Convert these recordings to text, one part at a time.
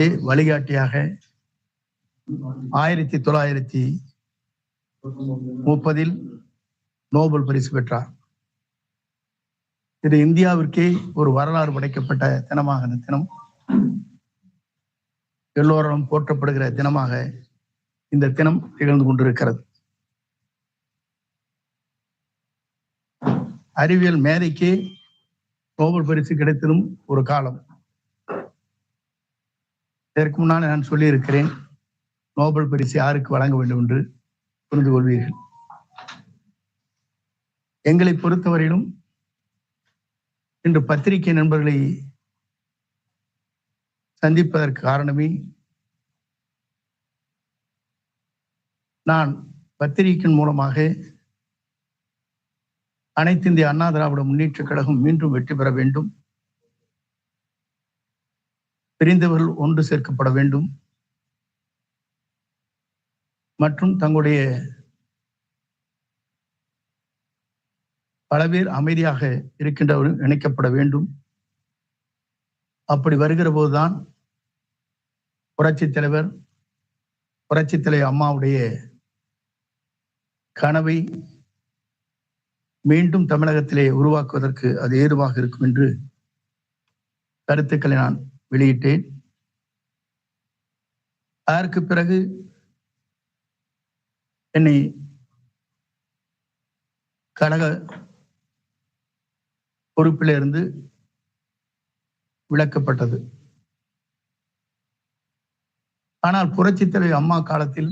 வழிகாட்டியாக ஆயிரத்தி தொள்ளாயிரத்தி முப்பதில் நோபல் பரிசு பெற்றார். இது இந்தியாவிற்கே ஒரு வரலாறு படைக்கப்பட்ட தினமாக இந்த தினம். எல்லோரும் போற்றப்படுகிற தினமாக இந்த தினம் திகழ்ந்து கொண்டிருக்கிறது. அறிவியல் மேதைக்கு நோபல் பரிசு கிடைத்ததும் ஒரு காலம். இதற்கு முன்னால் நான் சொல்லியிருக்கிறேன் நோபல் பரிசு யாருக்கு வழங்க வேண்டும் என்று புரிந்து கொள்வீர்கள். எங்களை பொறுத்தவரையிலும் இன்று பத்திரிகை நண்பர்களை சந்திப்பதற்கு காரணமே நான் பத்திரிகையின் மூலமாக அனைத்து இந்திய அண்ணா திராவிட முன்னேற்றக் கழகம் மீண்டும் வெற்றி பெற வேண்டும். பிரிந்தவர்கள் ஒன்று சேர்க்கப்பட வேண்டும். மற்றும் தங்களுடைய பல பேர் அமைதியாக இருக்கின்றவர்கள் இணைக்கப்பட வேண்டும். அப்படி வருகிற போதுதான் புரட்சி தலைவர் புரட்சி தலைவர் அம்மாவுடைய கனவை மீண்டும் தமிழகத்திலே உருவாக்குவதற்கு அது ஏதுவாக இருக்கும் என்று கருத்துக்களை நான் வெளியிட்டேன். அதற்கு பிறகு என்னை கழக பொறுப்பிலிருந்து விளக்கப்பட்டது ஆனால் புரட்சித்தலைவி அம்மா காலத்தில்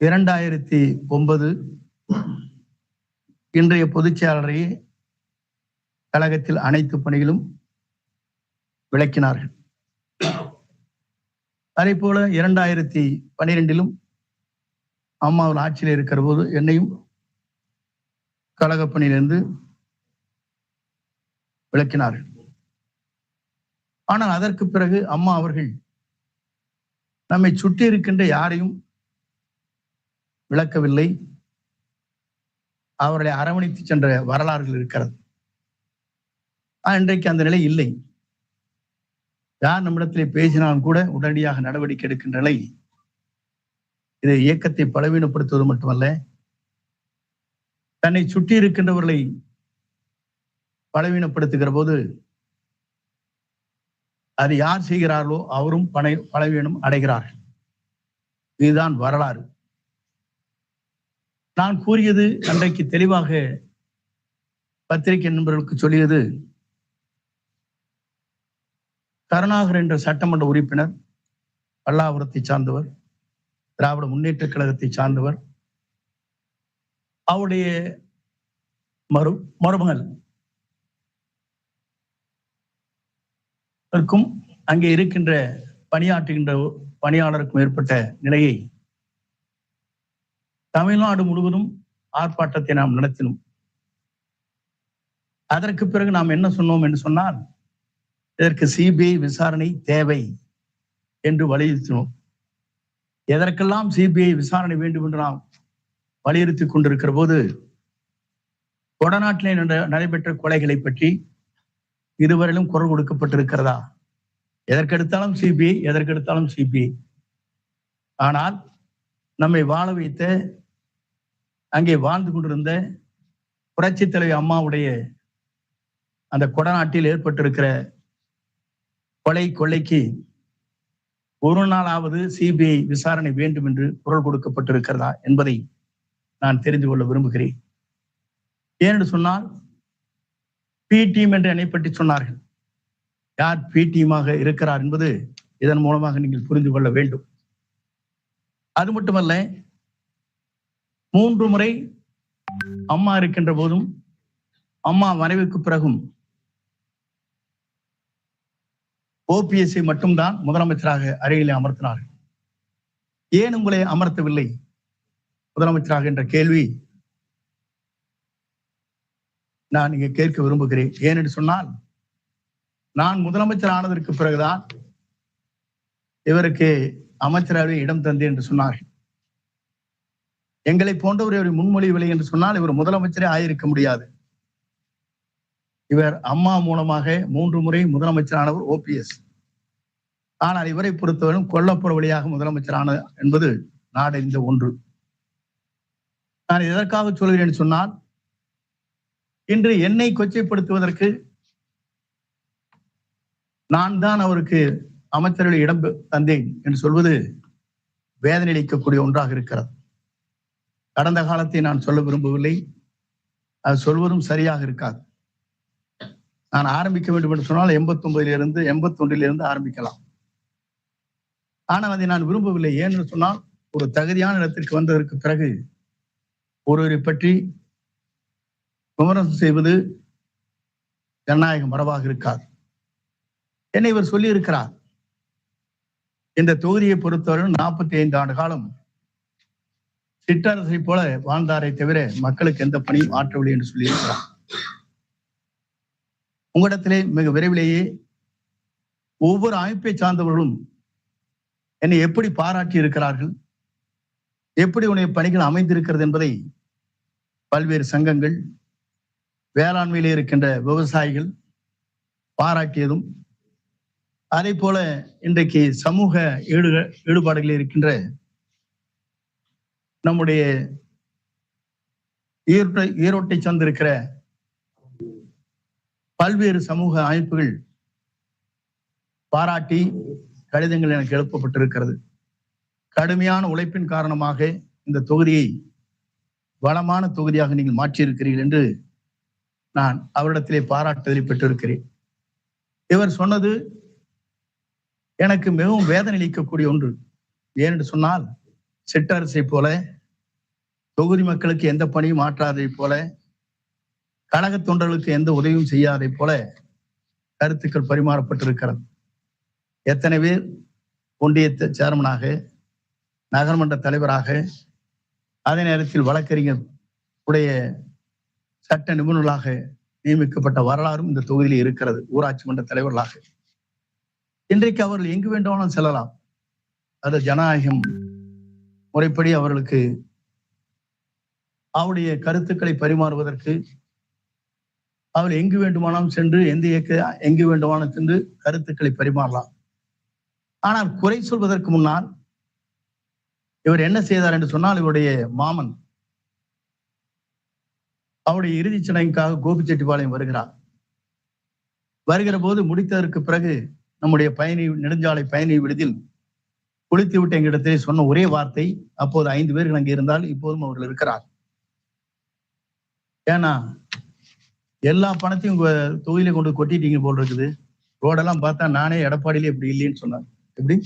இரண்டாயிரத்தி ஒன்பது இன்றைய பொதுச் கழகத்தில் அனைத்து பணிகளும் விளக்கினார்கள். அதே போல இரண்டாயிரத்தி பனிரெண்டிலும் அம்மாவில் ஆட்சியில் இருக்கிற போது என்னையும் கழகப்பணியிலிருந்து விளக்கினார்கள். ஆனால் அதற்கு பிறகு அம்மா அவர்கள் நம்மை சுற்றி இருக்கின்ற யாரையும் விளக்கவில்லை. அவர்களை அரவணைத்து சென்ற வரலாறுகள் இருக்கிறது. இன்றைக்கு அந்த நிலை இல்லை. யார் நம்மிடத்திலே பேசினாலும் கூட உடனடியாக நடவடிக்கை எடுக்கின்ற நிலை இது இயக்கத்தை பலவீனப்படுத்துவது மட்டுமல்ல தன்னை சுற்றி இருக்கின்றவர்களை பலவீனப்படுத்துகிற போது அது யார் செய்கிறார்களோ அவரும் பனை பலவீனம் அடைகிறார்கள். இதுதான் வரலாறு. நான் கூறியது அன்றைக்கு தெளிவாக பத்திரிகை நண்பர்களுக்கு சொல்லியது கருணாகர் என்ற சட்டமன்ற உறுப்பினர் பல்லாபுரத்தை சார்ந்தவர் திராவிட முன்னேற்ற கழகத்தை சார்ந்தவர் அவருடைய மறு மருமகள் இருக்கும் அங்கே இருக்கின்ற பணியாற்றுகின்ற பணியாளருக்கும் ஏற்பட்ட நிலையை தமிழ்நாடு முழுவதும் ஆர்ப்பாட்டத்தை நாம் நடத்தினோம். அதற்கு பிறகு நாம் என்ன சொன்னோம் என்று சொன்னால் இதற்கு சிபிஐ விசாரணை தேவை என்று வலியுறுத்தினோம். எதற்கெல்லாம் சிபிஐ விசாரணை வேண்டும் என்று நாம் வலியுறுத்தி கொண்டிருக்கிற போது கொடநாட்டிலே நடைபெற்ற கொலைகளை பற்றி இதுவரையிலும் குரல் கொடுக்கப்பட்டிருக்கிறதா? எதற்கெடுத்தாலும் சிபிஐ எதற்கெடுத்தாலும் சிபிஐ ஆனால் நம்மை வாழ வைத்த அங்கே வாழ்ந்து கொண்டிருந்த புரட்சி தலைவி அம்மாவுடைய அந்த கொடநாட்டில் ஏற்பட்டிருக்கிற கொலை கொலைக்கு ஒரு நாளாவது சிபிஐ விசாரணை வேண்டும் என்று குரல் கொடுக்கப்பட்டிருக்கிறதா என்பதை நான் தெரிந்து கொள்ள விரும்புகிறேன். ஏனென்று சொன்னால் பி டீம் என்று என்னை பற்றி சொன்னார்கள். யார் பி டீமாக இருக்கிறார் என்பது இதன் மூலமாக நீங்கள் புரிந்து கொள்ள வேண்டும். அது மட்டுமல்ல மூன்று முறை அம்மா இருக்கின்ற போதும் அம்மா மறைவுக்கு பிறகும் ஓபிஎஸ்ஐ மட்டும்தான் முதலமைச்சராக அருகிலே அமர்த்தினார்கள். ஏன் உங்களை அமர்த்தவில்லை? முதலமைச்சராக என்ற கேள்வி நான் இங்கே கேட்க விரும்புகிறேன். ஏனென்று சொன்னால் நான் முதலமைச்சர் ஆனதற்கு பிறகுதான் இவருக்கு அமைச்சரவை இடம் தந்தேன் என்று சொன்னார்கள். எங்களை போன்றவர் இவரை முன்மொழியவில்லை என்று சொன்னால் இவர் முதலமைச்சரே ஆயிருக்க முடியாது. இவர் அம்மா மூலமாக மூன்று முறை முதலமைச்சரானவர் ஓபிஎஸ் ஆனால் இவரை பொறுத்தவரையும் கொல்லப்புற வழியாக முதலமைச்சரான என்பது நாடறிந்த ஒன்று. நான் எதற்காக சொல்கிறேன் சொன்னால் இன்று என்னை கொச்சைப்படுத்துவதற்கு நான் தான் அவருக்கு அமைச்சர்கள் இடம் தந்தேன் என்று சொல்வது வேதனை அளிக்கக்கூடிய ஒன்றாக இருக்கிறது. கடந்த காலத்தை நான் சொல்ல விரும்பவில்லை. அது சொல்வதும் சரியாக இருக்காது. நான் ஆரம்பிக்க வேண்டும் என்று சொன்னால் எண்பத்தி ஒன்பதிலிருந்து எண்பத்தி ஒன்றிலிருந்து ஆரம்பிக்கலாம். ஆனால் அதை நான் விரும்பவில்லை. ஏன்னு சொன்னால் ஒரு தகுதியான இடத்திற்கு வந்ததற்கு பிறகு ஒருவரை பற்றி விமர்சனம் செய்வது ஜனநாயக மரபாக இருக்காது. என்னை இவர் சொல்லி இருக்கிறார் இந்த தொகுதியை பொறுத்தவரை நாற்பத்தி ஐந்து ஆண்டு காலம் சிற்றரசை போல வாழ்ந்தாரை தவிர மக்களுக்கு எந்த பணியும் ஆற்றவில்லை என்று சொல்லியிருக்கிறார். உங்களிடத்திலே மிக விரைவிலேயே ஒவ்வொரு அமைப்பை சார்ந்தவர்களும் என்னை எப்படி பாராட்டி இருக்கிறார்கள்? எப்படி உன்னுடைய பணிகள் அமைந்திருக்கிறது என்பதை பல்வேறு சங்கங்கள் வேளாண்மையிலே இருக்கின்ற விவசாயிகள் பாராட்டியதும் அதே போல இன்றைக்கு சமூக ஈடு ஈடுபாடுகளில் இருக்கின்ற நம்முடைய ஈரோட்டை ஈரோட்டை சார்ந்திருக்கிற பல்வேறு சமூக அமைப்புகள் பாராட்டி கடிதங்கள் எனக்கு எழுப்பப்பட்டிருக்கிறது. கடுமையான உழைப்பின் காரணமாக இந்த தொகுதியை வளமான தொகுதியாக நீங்கள் மாற்றியிருக்கிறீர்கள் என்று நான் அவரிடத்திலே பாராட்டுதலை பெற்றிருக்கிறேன். இவர் சொன்னது எனக்கு மிகவும் வேதனை அளிக்கக்கூடிய ஒன்று. ஏனென்று சொன்னால் சிற்றரசை போல தொகுதி மக்களுக்கு எந்த பணியும் மாற்றாததை போல கழக தொண்டர்களுக்கு எந்த உதவியும் செய்யாதை போல கருத்துக்கள் பரிமாறப்பட்டிருக்கிறது. எத்தனை பேர் ஒன்றிய சேர்மனாக நகர்மன்ற தலைவராக அதே நேரத்தில் வழக்கறிஞர் உடைய சட்ட நிபுணர்களாக நியமிக்கப்பட்ட வரலாறும் இந்த தொகுதியில் இருக்கிறது ஊராட்சி மன்ற தலைவர்களாக. இன்றைக்கு அவர்கள் எங்கு வேண்டுமானாலும் செல்லலாம். அது ஜனநாயகம் முறைப்படி அவர்களுக்கு அவருடைய கருத்துக்களை பரிமாறுவதற்கு அவர் எங்கு வேண்டுமானாலும் சென்று எந்த இயக்க எங்கு வேண்டுமானாலும் சென்று கருத்துக்களை பரிமாறலாம். ஆனால் குறை சொல்வதற்கு முன்னால் இவர் என்ன செய்தார் என்று சொன்னால் இவருடைய மாமன் அவருடைய இறுதிச் சடங்குக்காக கோபிச்செட்டிப்பாளையம் வருகிறார். வருகிற போது முடித்ததற்கு பிறகு நம்முடைய பயணி நெடுஞ்சாலை பயணி விடுதில் குளித்து விட்ட எங்களிடத்திலே சொன்ன ஒரே வார்த்தை அப்போது ஐந்து பேர்கள் அங்கே இருந்தால் இப்போதும் அவர்கள் இருக்கிறார் ஏன்னா எல்லா பணத்தையும் உங்க தொகுதியில கொண்டு கொட்டிட்டீங்க போல் இருக்குது. ரோடெல்லாம் பார்த்தா நானே எடப்பாடியிலே இப்படி இல்லைன்னு சொன்னார். எப்படி?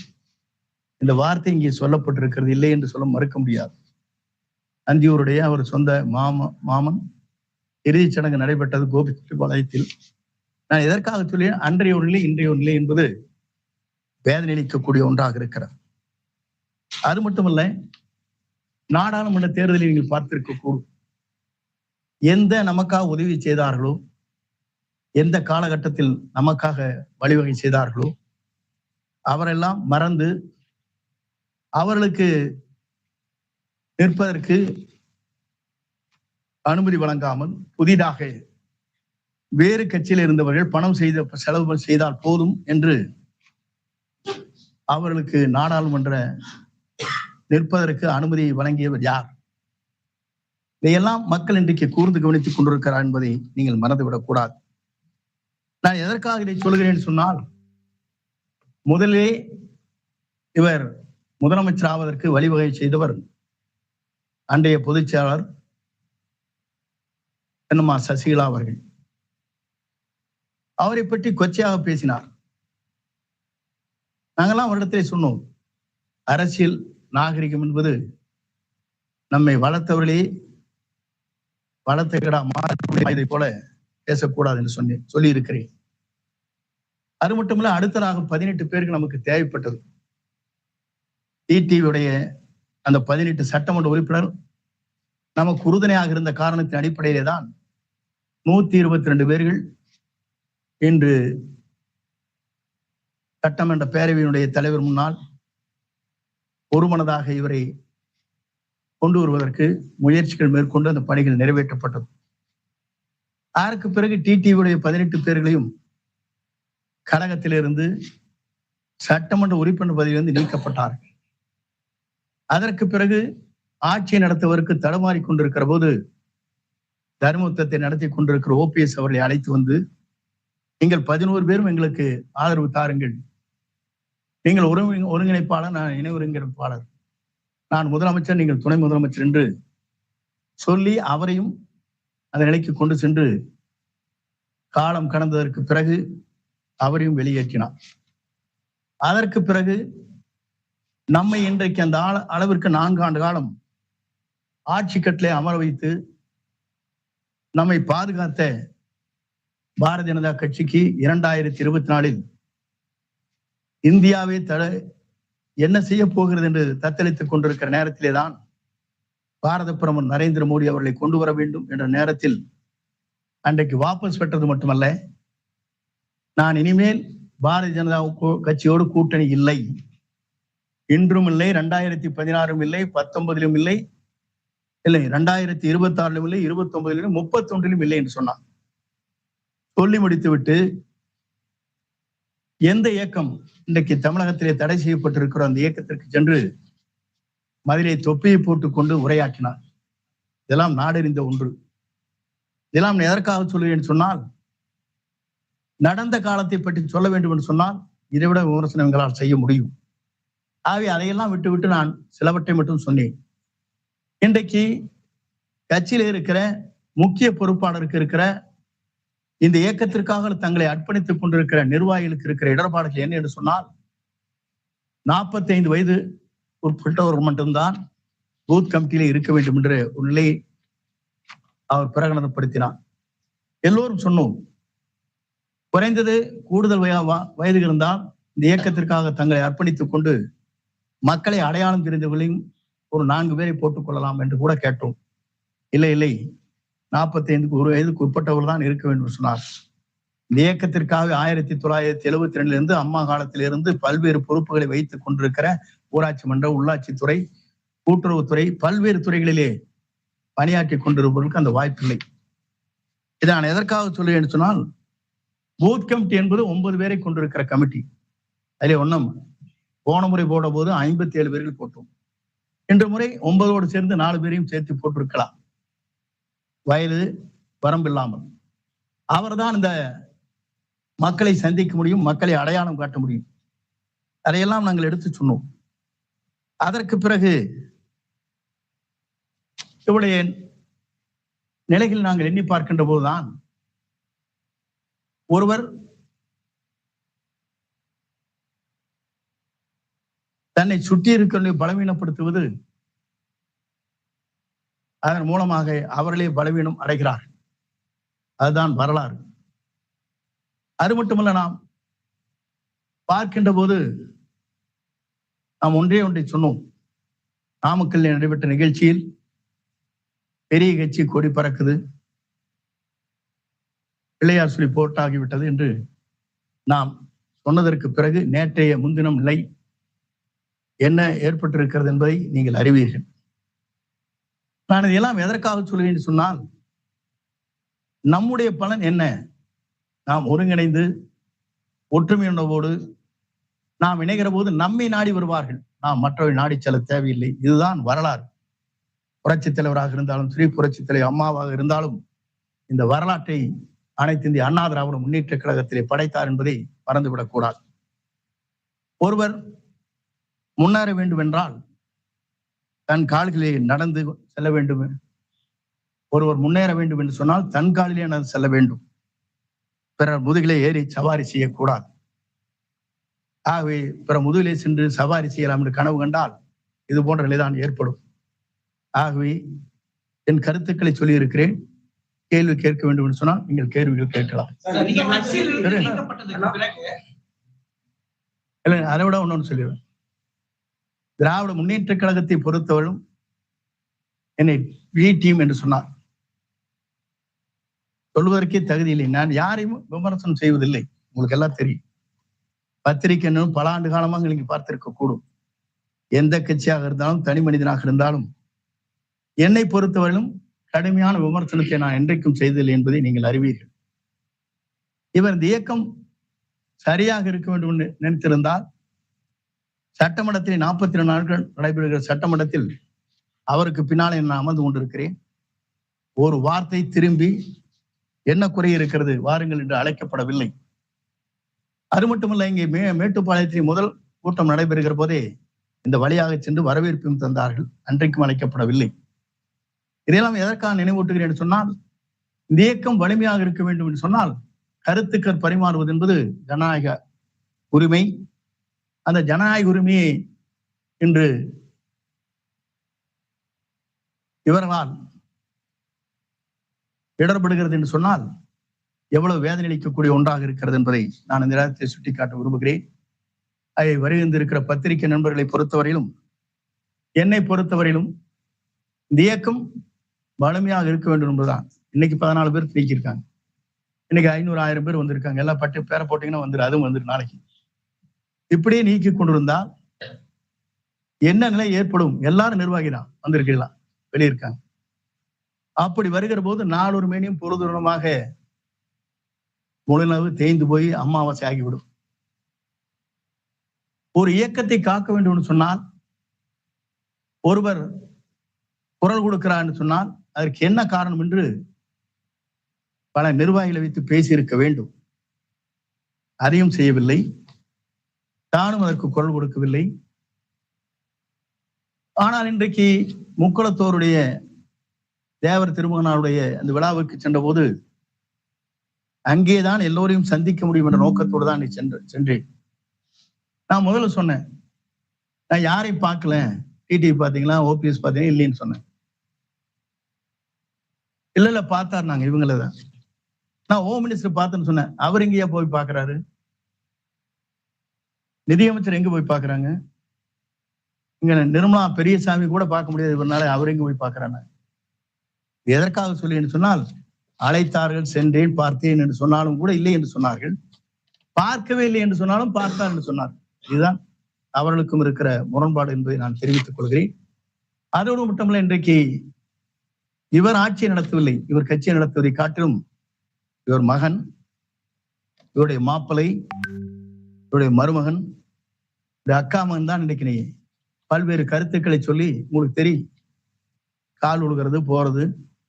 இந்த வார்த்தை இங்கே சொல்லப்பட்டிருக்கிறது இல்லை என்று சொல்ல மறுக்க முடியாது. அந்தியூருடைய அவர் சொந்த மாம மாமன் இறுதிச் சடங்கு நடைபெற்றது கோபி கோபிச்செட்டிப்பாளையத்தில் நான் எதற்காக சொல்லேன் அன்றைய ஒரு நிலை இன்றைய ஒரு நிலை என்பது வேதனை அளிக்கக்கூடிய ஒன்றாக இருக்கிறது. அது மட்டுமல்ல நாடாளுமன்ற தேர்தலில் நீங்கள் பார்த்திருக்க கூடும் எந்த நமக்காக உதவி செய்தார்களோ எந்த காலகட்டத்தில் நமக்காக வழிவகை செய்தார்களோ அவரெல்லாம் மறந்து அவர்களுக்கு நிற்பதற்கு அனுமதி வழங்காமல் புதிதாக வேறு கட்சியில் இருந்தவர்கள் பணம் செய்த செலவு செய்தால் போதும் என்று அவர்களுக்கு நாடாளுமன்ற நிற்பதற்கு அனுமதி வழங்கியவர் யார்? இதையெல்லாம் மக்கள் இன்றைக்கு கூர்ந்து கவனித்துக் கொண்டிருக்கிறார் என்பதை நீங்கள் மறந்துவிடக் கூடாது. நான் எதற்காக இதை சொல்கிறேன் சொன்னால் முதலே இவர் முதலமைச்சர் ஆவதற்கு வழிவகை செய்தவர் அன்றைய பொதுச் செயலாளர் என்னம்மா சசிகலா அவர்கள். அவரை பற்றி கொச்சையாக பேசினார். நாங்கெல்லாம் அவரிடத்திலே சொன்னோம் அரசியல் நாகரிகம் என்பது நம்மை வளர்த்தவர்களே வளர்த்த கடா மாறதை போல பேசக்கூடாது என்று சொன்னி சொல்லி இருக்கிறேன் அது மட்டுமல்ல அடுத்ததாக பதினெட்டு பேருக்கு நமக்கு தேவைப்பட்டது. டிடிவியுடைய அந்த பதினெட்டு சட்டமன்ற உறுப்பினர் நமக்கு உறுதுணையாக இருந்த காரணத்தின் அடிப்படையிலே தான் நூத்தி இருபத்தி ரெண்டு பேர்கள் இன்று சட்டமன்ற பேரவையினுடைய தலைவர் முன்னால் ஒருமனதாக இவரை கொண்டு வருவதற்கு முயற்சிகள் மேற்கொண்டு அந்த பணிகள் நிறைவேற்றப்பட்டது. அதற்கு பிறகு டிடிவியுடைய பதினெட்டு பேர்களையும் கழகத்திலிருந்து சட்டமன்ற உறுப்பினர் பதவியிலிருந்து நீக்கப்பட்டார்கள். அதற்கு பிறகு ஆட்சி நடத்துவதற்கு தடுமாறி கொண்டிருக்கிற போது தர்மயுத்தத்தை நடத்தி கொண்டிருக்கிற ஓபிஎஸ் அவர்களை அழைத்து வந்து நீங்கள் பதினோரு பேரும் எங்களுக்கு ஆதரவு தாருங்கள். நீங்கள் ஒருங்கிணைப்பாளர் நான் இணை ஒருங்கிணைப்பாளர் நான் முதலமைச்சர் நீங்கள் துணை முதலமைச்சர் என்று சொல்லி அவரையும் அந்த நிலைக்கு கொண்டு சென்று காலம் கடந்ததற்கு பிறகு அவரையும் வெளியேற்றினார். அதற்கு பிறகு நம்மை இன்றைக்கு அந்த அளவிற்கு நான்கு ஆண்டு காலம் ஆட்சி கட்டிலே அமர வைத்து நம்மை பாதுகாத்த பாரதிய ஜனதா கட்சிக்கு இரண்டாயிரத்தி இருபத்தி நாலில் இந்தியாவை தட என்ன செய்ய போகிறது என்று தத்தளித்துக் கொண்டிருக்கிற நேரத்திலே தான் பாரத பிரமன் நரேந்திர மோடி அவர்களை கொண்டு வர வேண்டும் என்ற நேரத்தில் அன்றைக்கு வாபஸ் பெற்றது மட்டுமல்ல நான் இனிமேல் பாரதிய ஜனதா கட்சியோடு கூட்டணி இல்லை. இன்றும் இல்லை ரெண்டாயிரத்தி பதினாறும் இல்லை பத்தொன்பதிலும் இல்லை இல்லை ரெண்டாயிரத்தி இருபத்தி ஆறிலும் இல்லை இருபத்தி ஒன்பதிலும் முப்பத்தி ஒன்றிலும் இல்லை என்று சொன்னான் சொல்லி முடித்துவிட்டு எந்த இயக்கம் இன்றைக்கு தமிழகத்திலே தடை செய்யப்பட்டிருக்கிற அந்த இயக்கத்திற்கு சென்று மதிலை தொப்பியை போட்டுக்கொண்டு உரையாற்றினார். இதெல்லாம் நாடறிந்த ஒன்று. இதெல்லாம் எதற்காக சொல்லுவேன் சொன்னால் நடந்த காலத்தை பற்றி சொல்ல வேண்டும் என்று சொன்னால் இதைவிட விமர்சனம் எங்களால் செய்ய முடியும். ஆகவே அதையெல்லாம் விட்டுவிட்டு நான் சிலவற்றை மட்டும் சொன்னேன். இன்றைக்கு கட்சியில் இருக்கிற முக்கிய பொறுப்பாளருக்கு இருக்கிற இந்த இயக்கத்திற்காக தங்களை அர்ப்பணித்துக் கொண்டிருக்கிற நிர்வாகிகளுக்கு இருக்கிற இடர்பாடுகள் என்ன என்று சொன்னால் 45 வயது உட்பட்டவர் மட்டும்தான் பூத் கமிட்டியில இருக்க வேண்டும் என்ற ஒரு நிலையை அவர் பிரகடனப்படுத்தினார். எல்லோரும் சொன்னோம் குறைந்தது கூடுதல் வய- வயது இருந்தால் இந்த இயக்கத்திற்காக தங்களை அர்ப்பணித்துக் கொண்டு மக்களை அடையாளம் தெரிந்தவர்களையும் ஒரு நான்கு பேரை போட்டுக் கொள்ளலாம் என்று கூட கேட்டோம். இல்லை இல்லை நாற்பத்தி ஐந்துக்கு ஒரு வயதுக்கு உட்பட்டவர்கள் தான் இருக்க வேண்டும் சொன்னார். இந்த இயக்கத்திற்காக ஆயிரத்தி தொள்ளாயிரத்தி எழுபத்தி ரெண்டுல இருந்து அம்மா காலத்திலிருந்து பல்வேறு பொறுப்புகளை வைத்துக் கொண்டிருக்கிற ஊராட்சி மன்ற உள்ளாட்சித்துறை கூட்டுறவுத்துறை பல்வேறு துறைகளிலே பணியாற்றி கொண்டிருப்பவர்களுக்கு அந்த வாய்ப்பில்லை இதை நான் எதற்காக சொல்லுவேன் சொன்னால் பூத் கமிட்டி என்பது ஒன்பது பேரை கொண்டிருக்கிற கமிட்டி அதிலே ஒன்றும் போன முறை போட போது ஐம்பத்தி ஏழு பேர்கள் போட்டோம். இன்று முறை ஒன்பதோடு சேர்ந்து நாலு பேரையும் சேர்த்து போட்டிருக்கலாம். வயது வரம்பில்லாமல் அவர்தான் இந்த மக்களை சந்திக்க முடியும் மக்களை அடையாளம் காட்ட முடியும். அதையெல்லாம் நாங்கள் எடுத்து சொன்னோம். அதற்கு பிறகு இவருடைய நிலையில் நாங்கள் எண்ணி பார்க்கின்ற போதுதான் ஒருவர் தன்னை சுற்றி இருக்கிற பலவீனப்படுத்துவது அதன் மூலமாக அவர்களே பலவீனம் அடைகிறார் அதுதான் வரலாறு. அது மட்டுமல்ல நாம் பார்க்கின்ற போது நாம் ஒன்றே ஒன்றை சொன்னோம். நாமக்கல்லில் நடைபெற்ற நிகழ்ச்சியில் பெரிய கட்சி கொடி பறக்குது. பிள்ளையார் சொல்லி போட்டாகிவிட்டது என்று நாம் சொன்னதற்கு பிறகு நேற்றைய முன்தினம் நிலை என்ன ஏற்பட்டிருக்கிறது என்பதை நீங்கள் அறிவீர்கள். நான் இதையெல்லாம் எதற்காக சொல்கிறேன் சொன்னால் நம்முடைய பலன் என்ன? நாம் ஒருங்கிணைந்து ஒற்றுமை நாம் இணைகிற போது நம்மை நாடி வருவார்கள். நாம் மற்றவர்கள் நாடி செல்ல தேவையில்லை. இதுதான் வரலாறு. புரட்சித் தலைவராக இருந்தாலும் ஸ்ரீ புரட்சித் தலைவர் அம்மாவாக இருந்தாலும் இந்த வரலாற்றை அனைத்து இந்திய அண்ணா திராவிட முன்னேற்ற கழகத்திலே படைத்தார் என்பதை மறந்துவிடக் கூடாது. ஒருவர் முன்னேற வேண்டும் என்றால் தன் கால்களிலே நடந்து செல்ல வேண்டும். ஒருவர் முன்னேற வேண்டும் என்று சொன்னால் தன் காலிலே நடந்து செல்ல வேண்டும். பிறர் முதுகிலே ஏறி சவாரி செய்யக்கூடாது. ஆகவே பிற முதுகிலே சென்று சவாரி செய்யலாம் என்று கனவு கண்டால் இது போன்ற நிலைதான் ஏற்படும். ஆகவே என் கருத்துக்களை சொல்லியிருக்கிறேன். கேள்வி கேட்க வேண்டும் என்று சொன்னால் நீங்கள் கேள்விகள் கேட்கலாம். இல்லை அதை விட ஒண்ணு சொல்லிடுவேன் திராவிட முன்னேற்ற கழகத்தை பொறுத்தவரும் என்னை வி டீம் என்று சொன்னார். சொல்வதற்கே தகுதி இல்லை. நான் யாரையும் விமர்சனம் செய்வதில்லை. உங்களுக்கு எல்லாம் தெரியும். பத்திரிகை என்னும் பல ஆண்டு காலமாக நீங்க பார்த்திருக்க கூடும். எந்த கட்சியாக இருந்தாலும் தனி மனிதனாக இருந்தாலும் என்னை பொறுத்தவரையிலும் கடுமையான விமர்சனத்தை நான் என்றைக்கும் செய்ததில்லை என்பதை நீங்கள் அறிவீர்கள். இவர் இந்த இயக்கம் சரியாக இருக்க வேண்டும் என்று நினைத்திருந்தால் சட்டமன்றத்தில் நாற்பத்தி ரெண்டு நாட்கள் நடைபெறுகிற சட்டமன்றத்தில் அவருக்கு பின்னாலே நான் அமர்ந்து கொண்டிருக்கிறேன். ஒரு வார்த்தை திரும்பி என்ன குறை இருக்கிறது வாருங்கள் என்று அழைக்கப்படவில்லை. அது மட்டுமல்ல இங்கே மே மேட்டுப்பாளையத்தில் முதல் கூட்டம் நடைபெறுகிற போதே இந்த வழியாக சென்று வரவேற்பும் தந்தார்கள். அன்றைக்கும் அழைக்கப்படவில்லை. இதையெல்லாம் எதற்காக நினைவூட்டுகிறேன் என்று சொன்னால் இந்த இயக்கம் வலிமையாக இருக்க வேண்டும் என்று சொன்னால் கருத்துக்கள் பரிமாறுவது என்பது ஜனநாயக உரிமை. அந்த ஜனநாயக உரிமையை இன்று இவர்களால் இடர்படுகிறது என்று சொன்னால் எவ்வளவு வேதனை அளிக்கக்கூடிய ஒன்றாக இருக்கிறது என்பதை நான் இந்த நேரத்தை சுட்டிக்காட்ட விரும்புகிறேன். அதை வருகின்றிருக்கிற பத்திரிகை நண்பர்களை பொறுத்தவரையிலும் என்னை பொறுத்தவரையிலும் இந்த இயக்கம் வலிமையாக இருக்க வேண்டும் என்பதுதான். இன்னைக்கு பதினாலு பேர் நீக்கியிருக்காங்க. இன்னைக்கு ஐநூறு ஆயிரம் பேர் வந்திருக்காங்க. எல்லா பட்டு பேரை போட்டீங்கன்னா வந்துரு அதுவும் வந்துரு நாளைக்கு. இப்படியே நீக்கி கொண்டிருந்தால் என்ன நிலை ஏற்படும்? எல்லாரும் நிர்வாகி தான் வந்திருக்கீங்களா வெளியிருக்காங்க அப்படி வருகிற போது நாளொரு மேனியும் பொருதூரமாக முழுநவு தேய்ந்து போய் அமாவாசை ஆகிவிடும். ஒரு இயக்கத்தை காக்க வேண்டும் என்று சொன்னால் ஒருவர் குரல் கொடுக்கிறார் சொன்னால் அதற்கு என்ன காரணம் என்று பல நிர்வாகிகளை வைத்து பேசியிருக்க வேண்டும். அதையும் செய்யவில்லை. தானும் அதற்கு குரல் கொடுக்கவில்லை. ஆனால் இன்றைக்கு முக்குளத்தோருடைய தேவர் திருமகனாருடைய அந்த விழாவுக்கு சென்ற போது அங்கேதான் எல்லோரையும் சந்திக்க முடியும் என்ற நோக்கத்தோடு தான் நீ சென்று சென்றேன். நான் முதல்ல சொன்னேன் நான் யாரையும் பார்க்கல. டிடிவி பாத்தீங்களா ஓபிஎஸ் பாத்தீங்கன்னா இல்லைன்னு சொன்னேன். இல்ல இல்ல பார்த்தாரு நாங்க இவங்களதான் நான் ஹோம் மினிஸ்டர் பார்த்தேன்னு சொன்னேன். அவர் எங்கேயா போய் பாக்குறாரு நிதியமைச்சர் எங்க போய் பாக்குறாங்க? இங்க நிர்மலா பெரியசாமி கூட பார்க்க முடியாது. இவனால அவர் எங்க போய் பாக்குறாங்க? எதற்காக சொல்லி என்று சொன்னால் அழைத்தார்கள் சென்றேன் பார்த்தேன் என்று சொன்னாலும் கூட இல்லை என்று சொன்னார்கள். பார்க்கவே இல்லை என்று சொன்னாலும் பார்த்தார் என்று சொன்னார். இதுதான் அவர்களுக்கும் இருக்கிற முரண்பாடு என்பதை நான் தெரிவித்துக் கொள்கிறேன். அதோடு மட்டுமல்ல இன்றைக்கு இவர் ஆட்சியை நடத்தவில்லை. இவர் கட்சியை நடத்துவதை காட்டிலும் இவர் மகன் இவருடைய மாப்பிளை இவருடைய மருமகன் இந்த அக்கா மகன் தான் நினைக்கிறீங்க பல்வேறு கருத்துக்களை சொல்லி உங்களுக்கு தெரியும். கால் உழுகிறது போறது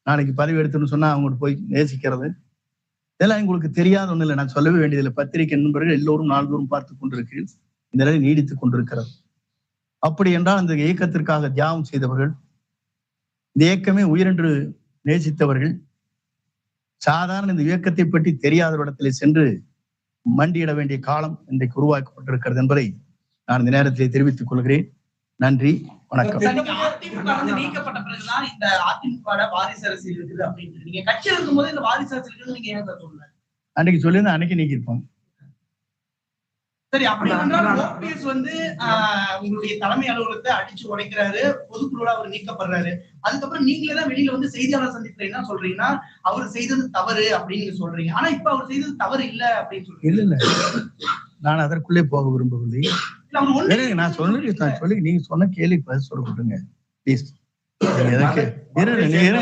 நாளைக்கு பதவி எடுத்துன்னு சொன்னா அவங்கள்ட்ட போய் நேசிக்கிறது. இதெல்லாம் உங்களுக்கு தெரியாத ஒண்ணு இல்லை. நான் சொல்லவே வேண்டியதில்லை. பத்திரிகை நண்பர்கள் எல்லோரும் நாள்தோறும் பார்த்து கொண்டிருக்கிறீர்கள். இந்த நிலை நீடித்துக் கொண்டிருக்கிறது. அப்படி என்றால் இந்த இயக்கத்திற்காக தியாகம் செய்தவர்கள் இந்த இயக்கமே உயிரென்று நேசித்தவர்கள் சாதாரண இந்த இயக்கத்தை பற்றி தெரியாத இடத்திலே சென்று மண்டியிட வேண்டிய காலம் இன்றைக்கு உருவாக்கப்பட்டிருக்கிறது என்பதை நான் இந்த நேரத்திலே தெரிவித்துக் கொள்கிறேன். நன்றி வணக்கம். அன்னைக்கு சொல்லியிருந்தா அன்னைக்கு நீக்கியிருப்போம். சரி அப்படி ஓபிஎஸ் வந்து உங்களுடைய தலைமை அலுவலகத்தை அடிச்சு உடைக்கிறாரு பொதுக்குழுல அவர் நீக்கப்படுறாரு. அதுக்கப்புறம் நீங்களே தான் வெளியில வந்து செய்தியாளர் சந்திப்புல என்ன சொல்றீங்கன்னா அவர் செய்தது தவறு அப்படின்னு சொல்றீங்க. ஆனா இப்ப அவர் செய்தது தவறு இல்ல அப்படின்னு சொல்றீங்க. இல்ல இல்ல. நான் அதற்குள்ளே போக விரும்பவில்லை. நான் சொல்லி நான் சொல்லி நீங்க சொன்ன கேள்வி பதில் சொல்ல விட்டுங்க ப்ளீஸ்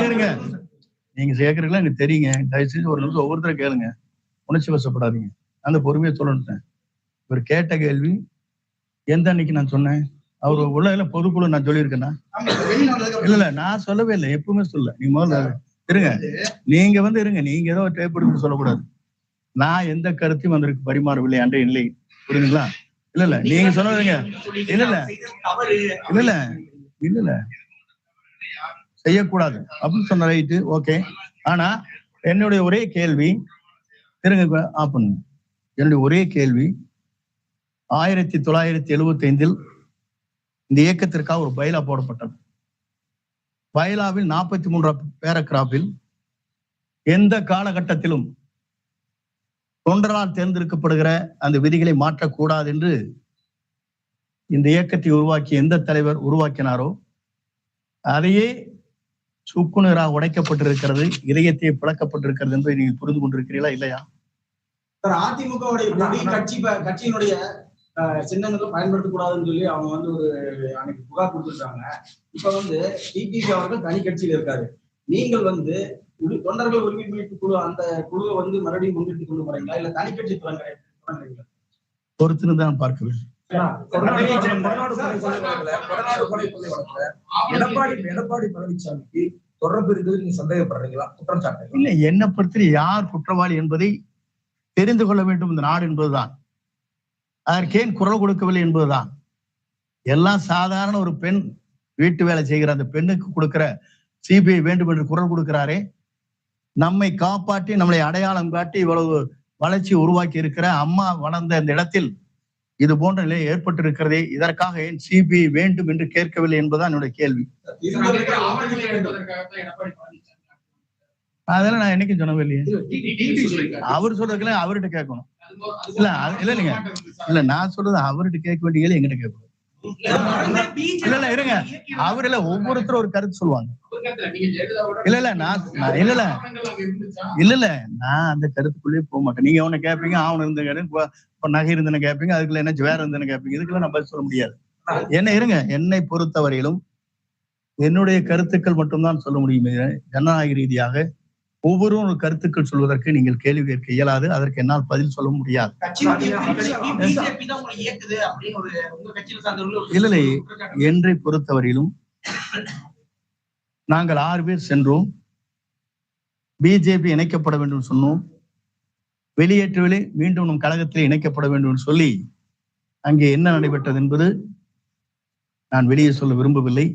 இருங்க நீங்க சேர்க்கறீங்களா எனக்கு தெரியுங்க. தயவு செஞ்சு ஒரு நிமிஷம் ஒவ்வொருத்தரும் கேளுங்க. உணர்ச்சி வசப்படாதீங்க. அந்த பொறுமையை சொல்லணுட்டேன் இவர் கேட்ட கேள்வி எந்த அன்னைக்கு நான் சொன்னேன்? அவர் உள்ள பொதுக்குழு நான் சொல்லியிருக்கேன்னா இல்ல இல்ல நான் சொல்லவே இல்லை. எப்பவுமே சொல்ல. நீங்க முதல்ல இருங்க. நீங்க வந்து இருங்க. நீங்க ஏதோ டேப் எடுத்து சொல்லக்கூடாது. நான் எந்த கருத்தையும் அதற்கு பரிமாறவில்லை அன்றைய இல்லை. புரியுதுங்களா? இல்ல இல்ல. நீங்க சொன்னதுங்க இல்ல, இல்ல. இல்ல இல்ல. இல்ல இல்ல. செய்யக்கூடாது. அப்படின்னு சொன்ன ரைட்டு. ஓகே. ஆனா என்னுடைய ஒரே கேள்வி இருங்க ஆஃப் பண்ணுங்க என்னுடைய ஒரே கேள்வி ஆயிரத்தி தொள்ளாயிரத்தி எழுபத்தி ஐந்தில் இந்த இயக்கத்திற்காக ஒரு பைலா போடப்பட்டது. பைலாவில் நாற்பத்தி மூன்றாம் பேரகிராஃபில் எந்த காலகட்டத்திலும் தொண்டரால் தேர்ந்தெடுக்கப்படுகிற அந்த விதிகளை மாற்றக்கூடாது என்று இந்த இயக்கத்தை உருவாக்கிய எந்த தலைவர் உருவாக்கினாரோ அதையே சுக்குநீராக உடைக்கப்பட்டிருக்கிறது இதயத்தை பிளக்கப்பட்டிருக்கிறது என்பதை நீங்கள் புரிந்து கொண்டிருக்கிறீர்களா இல்லையா? அதிமுக அதிமுகவுடைய கட்சி கட்சியினுடைய சின்னங்களை பயன்படுத்தக்கூடாதுன்னு சொல்லி அவங்க வந்து ஒரு அன்னைக்கு புகார் கொடுத்துருக்காங்க. இப்ப வந்து டிடிவி அவர்கள் தனி கட்சியில இருக்காரு. நீங்கள் வந்து தொண்டர்கள் உரிமை மீட்பு குழு அந்த குழுவை வந்து மறுபடியும் முன்னிட்டு கொண்டு போறீங்களா? இல்ல தனி கட்சி தொடங்க தொடங்குறீங்களா பொறுத்துன்னு தான் பார்க்க வேண்டும். எடப்பாடி எடப்பாடி பழனிசாமிக்கு தொடர்பு நீங்க சந்தேகப்படுறீங்களா? குற்றம் இல்லை என்னை பொறுத்தவரை யார் குற்றவாளி என்பதை தெரிந்து கொள்ள வேண்டும். இந்த நாடு என்பதுதான். அதற்கேன் குரல் கொடுக்கவில்லை என்பதுதான். எல்லாம் சாதாரண ஒரு பெண் வீட்டு வேலை செய்கிற அந்த பெண்ணுக்கு கொடுக்கிற சிபிஐ வேண்டும் என்று குரல் கொடுக்கிறாரே. நம்மை காப்பாற்றி நம்மளை அடையாளம் காட்டி இவ்வளவு வளர்ச்சி உருவாக்கி இருக்கிற அம்மா வளர்ந்த இந்த இடத்தில் இது போன்ற நிலை ஏற்பட்டிருக்கிறதே இதற்காக ஏன் சிபிஐ வேண்டும் என்று கேட்கவில்லை என்பதுதான் என்னுடைய கேள்வி. அதெல்லாம் நான் என்னைக்கும் சொன்னவே இல்லையே. அவர் சொல்றதுல அவர்கிட்ட கேட்கணும். இல்ல, இல்ல, இல்லைங்க. இல்ல நான் சொல்றது அவர்கிட்ட கேட்க வேண்டிய எங்கிட்ட கேட்கணும் இல்ல, இல்ல, இருங்க. அவர் இல்ல ஒவ்வொருத்தரும் ஒரு கருத்து சொல்லுவாங்க. இல்ல இல்ல நான் இல்ல இல்ல. இல்ல இல்ல நான் அந்த கருத்துக்குள்ளே போக மாட்டேன். நீங்க அவனை கேட்பீங்க அவன் இருந்த நகை இருந்தன கேட்பீங்க அதுக்குள்ள என்ன வேற இருந்தன கேட்பீங்க இதுக்குள்ள நான் பதில் சொல்ல முடியாது. என்ன இருங்க. என்னை பொறுத்தவரையிலும் என்னுடைய கருத்துக்கள் மட்டும்தான் சொல்ல முடியும். ஜனநாயக ரீதியாக ஒவ்வொரு கருத்துக்கள் சொல்வதற்கு நீங்கள் கேள்வி கேட்க இயலாது. அதற்கு என்னால் பதில் சொல்ல முடியாது. இல்லை என்றை பொறுத்தவரையிலும் நாங்கள் ஆறு பேர் சென்றோம். பிஜேபி இணைக்கப்பட வேண்டும் சொன்னோம். வெளியேற்றவில்லை மீண்டும் நம் கழகத்தில் இணைக்கப்பட வேண்டும் என்று சொல்லி அங்கே என்ன நடைபெற்றது என்பது நான் வெளியே சொல்ல விரும்பவில்லை.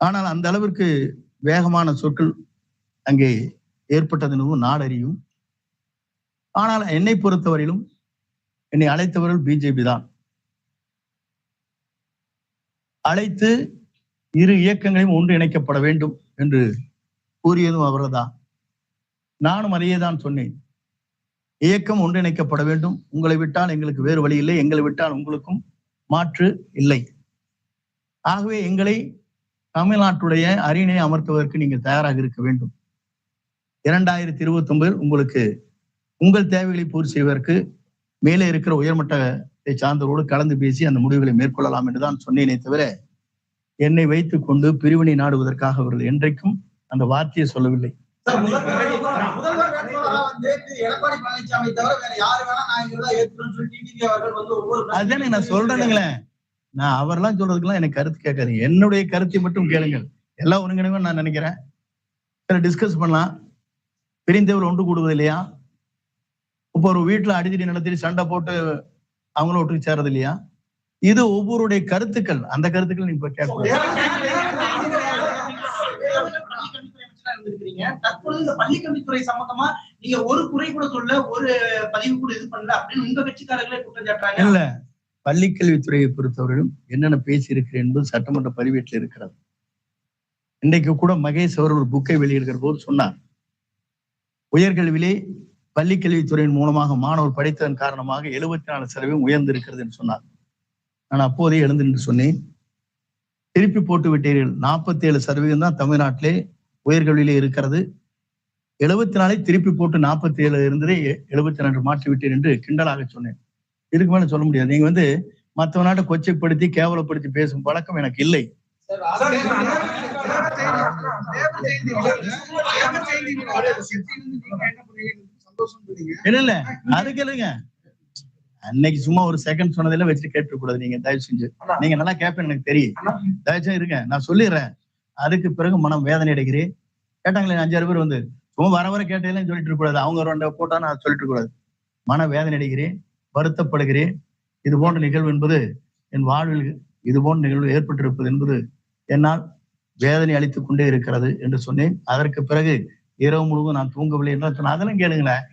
ஆனால் அந்த அளவிற்கு வேகமான சொற்கள் அங்கே ஏற்பட்டதெனவும் நாடறியும். ஆனால் என்னை பொறுத்தவரையிலும் என்னை அழைத்தவர்கள் பிஜேபி தான். அழைத்து இரு இயக்கங்களையும் ஒன்றிணைக்கப்பட வேண்டும் என்று கூறியதும் அவர்தான் நானும் அதையே தான் சொன்னேன். இயக்கம் ஒன்றிணைக்கப்பட வேண்டும். உங்களை விட்டால் எங்களுக்கு வேறு வழி இல்லை. எங்களை விட்டால் உங்களுக்கும் மாற்று இல்லை. ஆகவே எங்களை தமிழ்நாட்டுடைய அரியணை அமர்த்துவதற்கு நீங்கள் தயாராக இருக்க வேண்டும். இரண்டாயிரத்தி இருபத்தி ஒன்பதில் உங்களுக்கு உங்கள் தேவைகளை பூர்த்தி செய்வதற்கு மேலே இருக்கிற உயர்மட்டத்தை சார்ந்தவரோடு கலந்து பேசி அந்த முடிவுகளை மேற்கொள்ளலாம் என்றுதான் சொன்னேனே தவிர என்னை வைத்துக் கொண்டு பிரிவினை நாடுவதற்காக அவர்கள் என்றைக்கும் அந்த வார்த்தையை சொல்லவில்லை. அதுதானே நான் சொல்றேனுங்களே. நான் அவர்லாம் சொல்றதுக்கெல்லாம் எனக்கு கருத்து கேட்காதீங்க. என்னுடைய கருத்தை மட்டும் கேளுங்கள். எல்லாம் ஒருங்கிணைவும் நான் நினைக்கிறேன். டிஸ்கஸ் பண்ணலாம். பிரிந்தவர் ஒன்று கூடுவது இல்லையா இப்போ ஒரு வீட்டுல அடிதடி நடத்தி சண்டை போட்டு அவங்களும் ஒட்டுக்கு சேர்றது இல்லையா இது ஒவ்வொருடைய கருத்துக்கள் அந்த கருத்துக்கள் நீங்க பள்ளிக்கல்வித்துறை சம்பந்தமா நீங்க ஒரு குறை கூட சொல்ல ஒரு பதிவு கூட இது பண்ணல அப்படின்னு உங்க கட்சிக்காரர்களே குற்றம் சாட்டுறாங்க இல்ல பள்ளிக்கல்வித்துறையை பொறுத்தவரையிலும் என்னென்ன பேசி இருக்கிறேன் என்பது சட்டமன்ற பதிவேட்டில் இருக்கிறது இன்றைக்கு கூட மகேஷ் அவர் ஒரு புக்கை வெளியிடுகிற போது சொன்னார் உயர்கல்வியிலே பள்ளிக்கல்வித்துறையின் மூலமாக மாணவர் படித்ததன் காரணமாக எழுபத்தி நாலு சதவீதம் உயர்ந்திருக்கிறது என்று சொன்னார். நான் அப்போதே எழுந்து நின்று சொன்னேன். திருப்பி போட்டு விட்டீர்கள். நாற்பத்தி ஏழு சதவீதம் தான் தமிழ்நாட்டிலே உயர்கல்வியிலே இருக்கிறது. எழுபத்தி நாலை திருப்பி போட்டு நாற்பத்தி ஏழு இருந்ததே எழுபத்தி ரெண்டு மாற்றி விட்டேன் என்று கிண்டலாக சொன்னேன். இதுக்கு மேல சொல்ல முடியாது. நீங்க வந்து மற்ற நாட்டை கொச்சைப்படுத்தி கேவலப்படுத்தி பேசும் பழக்கம் எனக்கு இல்லை. இல்ல இல்ல. அதுக்கு இல்லைங்க அன்னைக்கு சும்மா ஒரு செகண்ட் சொன்னதில வச்சுட்டு கேட்டு கூடாது நீங்க தயவு செஞ்சு. நீங்க நல்லா கேட்பேன் எனக்கு தெரியும். தயவு செஞ்சு இருங்க. நான் சொல்லிடுறேன். அதுக்கு பிறகு மனம் வேதனை அடைகிறேன். கேட்டாங்களே அஞ்சாறு பேர் வந்து சும்மா வர வர கேட்டேன்னு சொல்லிட்டு இருக்க கூடாது அவங்க ரெண்டு போட்டா நான் சொல்லிட்டு கூடாது மன வேதனை அடைகிறேன். வருத்தப்படுகிறேன். இது போன்ற நிகழ்வு என்பது என் வாழ்வில் இது போன்ற நிகழ்வு ஏற்பட்டிருப்பது என்பது என்னால் வேதனை அளித்துக் கொண்டே இருக்கிறது என்று சொன்னேன். அதற்கு பிறகு இரவு முழுவதும் நான் தூங்கவில்லை என்று அதெல்லாம் கேளுங்களேன்.